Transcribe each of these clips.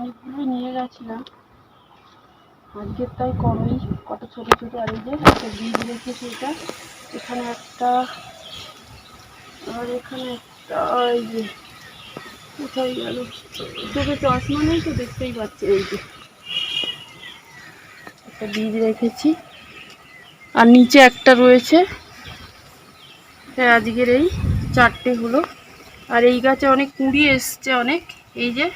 অনেকগুলো নিয়ে গেছিলাম। আজকে তাই কমই কত ছোট ছোট আর এই যে একটা বীজ রেখেছি এটা এখানে একটা, আর এখানে একটা, এই যে, কোথায় গেল? চোখে চশমা নেই তো, দেখতেই পাচ্ছি এই যে। একটা বীজ রেখেছি। আর নিচে একটা রয়েছে। হ্যাঁ আজকের এই চারটে হলো আর এই গাছে অনেক কুঁড়ি এসছে অনেক। এই যে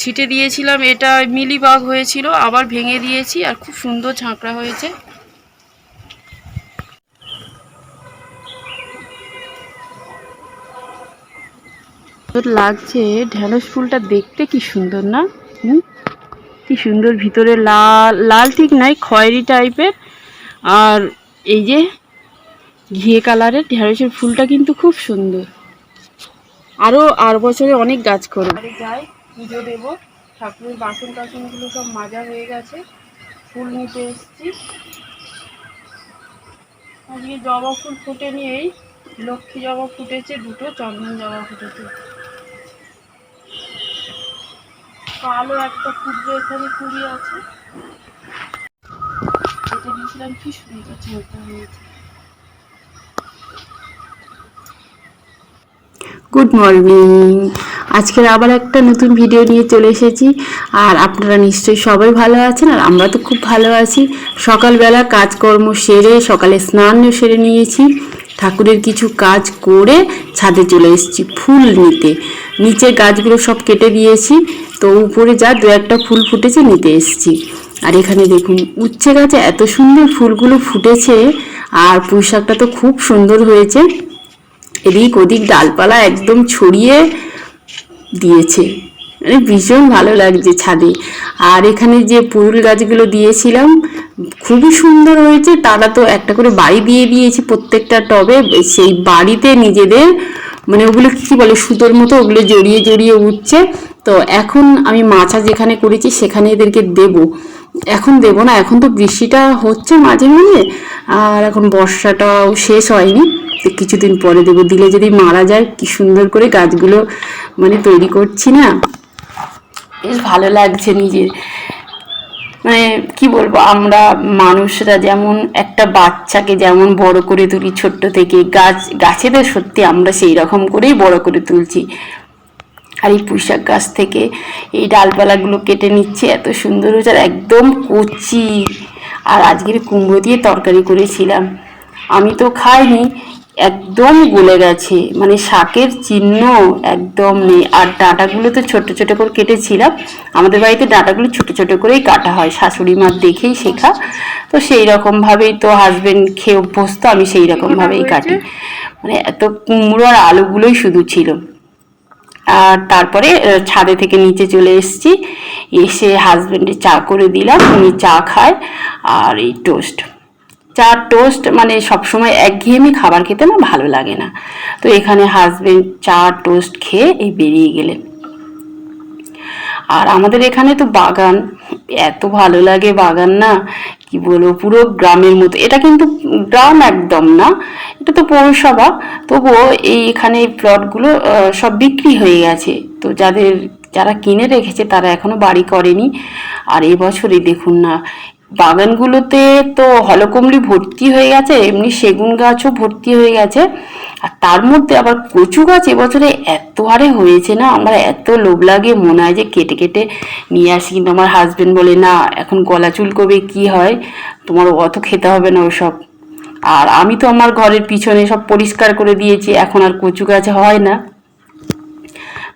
ছিটে দিয়েছিলাম এটা মিলিবাগ হয়েছিল আবার ভেঙে দিয়েছি আর খুব সুন্দর ঝাঁকড়া হয়েছে। লাগছে ঢ্যাঁড়স ফুলটা দেখতে কি সুন্দর না? হুম? কি সুন্দর ভিতরে লাল লাল ঠিক নাই খয়েরি টাইপের। আর এই যে ঘিয়ে কালারের ঢ্যাঁড়সের ফুলটা কিন্তু খুব সুন্দর। আরও আর বছরে অনেক গাছ করব যাই পুজো দেব। ঠাকুরের বাসন টাসনগুলো সব মাজা হয়ে গেছে। ফুল নিতে এসেছি। আজকে জবা ফুল ফুটেনি এই। লক্ষ্মী জবা ফুটেছে দুটো, চন্দন জবা ফুটেছে। কালো একটা ফুটবে এখানে, কুড়ি আছে। এটা দিয়েছিলাম কি সুন্দর গুড মর্নিং আজকের আবার একটা নতুন ভিডিও নিয়ে চলে এসেছি। আর আপনারা নিশ্চয়ই সবাই ভালো আছেন, আর আমরা তো খুব ভালো আছি। সকালবেলা কাজকর্ম সেরে সকালে স্নানও সেরে নিয়েছি। ঠাকুরের কিছু কাজ করে ছাদে চলে এসেছি ফুল নিতে। নিচে গাছগুলো সব কেটে দিয়েছি, তো উপরে যা দু একটা ফুল ফুটেছে নিতে এসেছি। আর এখানে দেখুন, উচ্ছে গাছে এত সুন্দর ফুলগুলো ফুটেছে, আর পুঁই তো খুব সুন্দর হয়েছে। এদিক ওদিক ডালপালা একদম ছড়িয়ে দিয়েছে। মানে ভীষণ ভালো লাগছে ছাদে। আর এখানে যে পুরুল গাছগুলো দিয়েছিলাম, খুবই সুন্দর হয়েছে। তারা তো একটা করে বাড়ি দিয়ে দিয়েছি প্রত্যেকটা টবে। সেই বাড়িতে নিজেদের মানে ওগুলো কি বলে, সুতোর মতো ওগুলো জড়িয়ে জড়িয়ে উঠছে। তো এখন আমি মাছা যেখানে করেছি সেখানে এদেরকে দেব। এখন দেব না, এখন তো বৃষ্টিটা হচ্ছে মাঝে মাঝে। আর এখন বর্ষাটাও শেষ হয়নি। কিছুদিন পরে দেবো। দিলে যদি মারা যায়, কি সুন্দর করে গাছগুলো মানে তৈরি করছি না। বেশ ভালো লাগছে নিজের। মানে কি বলব, আমরা মানুষরা যেমন একটা বাচ্চাকে যেমন বড় করে তুলি ছোট্ট থেকে, গাছ গাছেদের সত্যি আমরা সেই রকম করেই বড় করে তুলছি। আর এই পুঁইশাক গাছ থেকে এই ডালপালাগুলো কেটে নিচ্ছে, এত সুন্দর হয়েছে আর একদম কচি আর আজকের কুমড়ো দিয়ে তরকারি করেছিলাম। আমি তো খাইনি একদম গলে গেছে। মানে শাকের চিহ্ন একদম নেই। আর ডাঁটাগুলো তো ছোট ছোট করে কেটেছিলাম। আমাদের বাড়িতে ডাঁটাগুলো ছোট ছোট করেই কাটা হয়। শাশুড়ি মার দেখেই শেখা। তো সেই রকমভাবেই তো হাজবেন্ড খেয়ে অভ্যস্ত আমি সেই রকমভাবেই কাটি। মানে এত কুমড়ো আর আলুগুলোই শুধু ছিল। আর তারপরে ছাদে থেকে নিচে চলে এসেছি। এসে হাজবেন্ডে চা করে দিলাম, উনি চা খায় আর এই টোস্ট চা টোস্ট মানে সবসময় একঘেয়েমি খাবার খেতে আমার ভালো লাগে না। তো এখানে হাজবেন্ড চা টোস্ট খেয়ে এই বেরিয়ে গেলেন। আর আমাদের এখানে তো বাগান, এত ভালো লাগে বাগান না। কি বলব, পুরো গ্রামের মতো। এটা কিন্তু গ্রাম একদম না, এটা তো পৌরসভা। তবুও এই এখানে এই প্লটগুলো সব বিক্রি হয়ে গেছে। তো যাদের, যারা কিনে রেখেছে তারা এখনও বাড়ি করেনি। আর এবছরই দেখুন না বাগানগুলোতে তো হলকমলি ভর্তি হয়ে গেছে, এমনি সেগুন গাছও ভর্তি হয়ে গেছে। আর তার মধ্যে আবার কচু গাছ এবছরে এত হারে হয়েছে না, আমার এত লোভ লাগে মনে হয় যে কেটে কেটে নিয়ে আসি, কিন্তু আমার হাজবেন্ড বলে, না, এখন গলা চুল চুলকবে, কি হয়? তোমার অত খেতে হবে না ওসব। আর আমি তো আমার ঘরের পিছনে সব পরিষ্কার করে দিয়েছি, এখন আর কচু গাছ হয় না।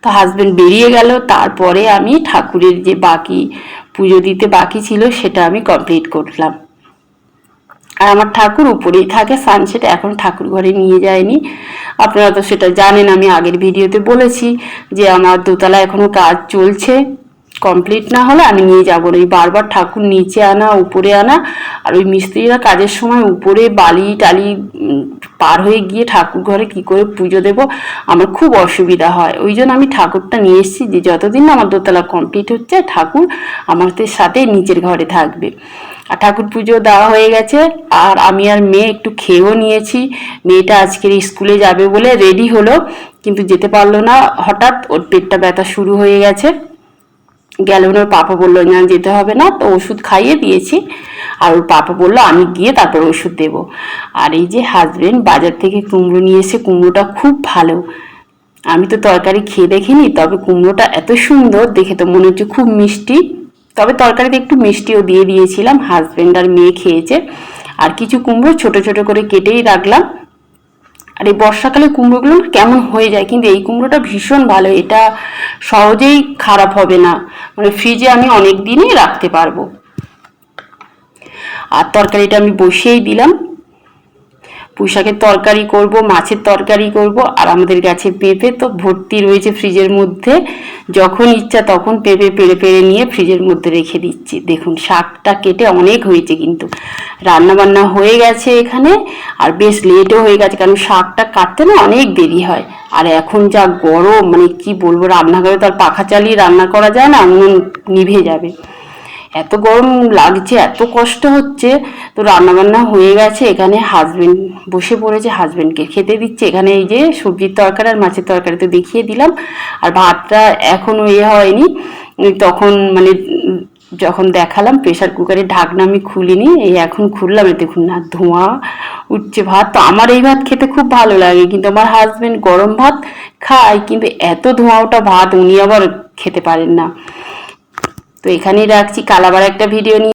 তো হাজবেন্ড বেরিয়ে গেল, তারপরে আমি ঠাকুরের যে বাকি পুজো দিতে বাকি ছিল, সেটা আমি কমপ্লিট করলাম। আর আমার ঠাকুর উপরেই থাকে সানসেট এখন ঠাকুর ঘরে নিয়ে যায়নি। আপনারা তো সেটা জানেন, আমি আগের ভিডিওতে বলেছি যে আমার দোতলা এখনও কাজ চলছে। কমপ্লিট না হলে আমি নিয়ে যাব না। বারবার ঠাকুর নিচে আনা, উপরে আনা, আর ওই মিস্ত্রিরা কাজের সময় উপরে বালি টালি পার হয়ে গিয়ে ঠাকুর ঘরে কি করে পুজো দেব? আমার খুব অসুবিধা হয়। ওই জন্য আমি ঠাকুরটা নিয়ে এসেছি যে যতদিন না আমার দোতলা কমপ্লিট হচ্ছে, ঠাকুর আমাদের সাথে নিচের ঘরে থাকবে। আর ঠাকুর পুজো দেওয়া হয়ে গেছে। আর আমি আর মেয়ে একটু খেয়েও নিয়েছি। মেয়েটা আজকের স্কুলে যাবে বলে রেডি হলো। কিন্তু যেতে পারল না। হঠাৎ ওর পেটটা ব্যথা শুরু হয়ে গেছে। গেল ওর পাপা বলল, না, যেতে হবে না, তো ওষুধ খাইয়ে দিয়েছি। আর ওর পাপা বলল, আমি গিয়ে তারপর ওষুধ দেব। আর এই যে হাজবেন্ড বাজার থেকে কুমড়ো নিয়ে এসে, কুমড়োটা খুব ভালো। আমি তো তরকারি খেয়ে দেখিনি, তবে কুমড়োটা এত সুন্দর, দেখে তো মনে হচ্ছে খুব মিষ্টি। তবে তরকারিতে একটু মিষ্টিও দিয়ে দিয়েছিলাম হাজবেন্ড আর মেয়ে খেয়েছে। আর কিছু কুমড়ো ছোট ছোট করে কেটেই রাখলাম। আর এই বর্ষাকালে কুমড়োগুলো কেমন হয়ে যায়, কিন্তু এই কুমড়োটা ভীষণ ভালো, এটা সহজেই খারাপ হবে না। মানে ফ্রিজে আমি অনেক দিনই রাখতে পারব। আর তরকারিটা আমি বসিয়েই দিলাম। পুঁই শাকের তরকারি করব, মাছের তরকারি করব, আর আমাদের গাছে পেঁপে তো ভর্তি রয়েছে ফ্রিজের মধ্যে। যখন ইচ্ছা তখন পেঁপে পেড়ে পেড়ে নিয়ে ফ্রিজের মধ্যে রেখে দিচ্ছি। দেখুন, শাকটা কেটে অনেক হয়েছে কিন্তু। রান্না বান্না হয়ে গেছে এখানে, আর বেশ লেটও হয়ে গেছে, কারণ শাকটা কাটতে না অনেক দেরি হয়। আর এখন যা গরম মানে কি বলব, রান্নাঘরে তো আর পাখা চালিয়ে রান্না করা যায় না, উনুন নিভে যাবে। এত গরম লাগছে, এত কষ্ট হচ্ছে। তো রান্না বান্না হয়ে গেছে, এখানে হাজবেন্ড বসে পড়েছে হাজবেন্ডকে খেতে দিচ্ছে। এখানে এই যে সবজির তরকারি আর মাছের তরকারি তো দেখিয়ে দিলাম। আর ভাতটা এখনও ইয়ে হয়নি। তখন মানে যখন দেখালাম প্রেশার কুকারের ঢাকনা আমি খুলিনি, এই এখন খুললাম দেখুন না, ধোঁয়া উঠছে ভাত। তো আমার এই ভাত খেতে খুব ভালো লাগে, কিন্তু আমার হাজবেন্ড গরম ভাত খায়, কিন্তু এত ধোঁয়া ওটা ভাত উনি আবার খেতে পারেন না। তো এখানেই রাখছি। কাল আবার একটা ভিডিও নিয়ে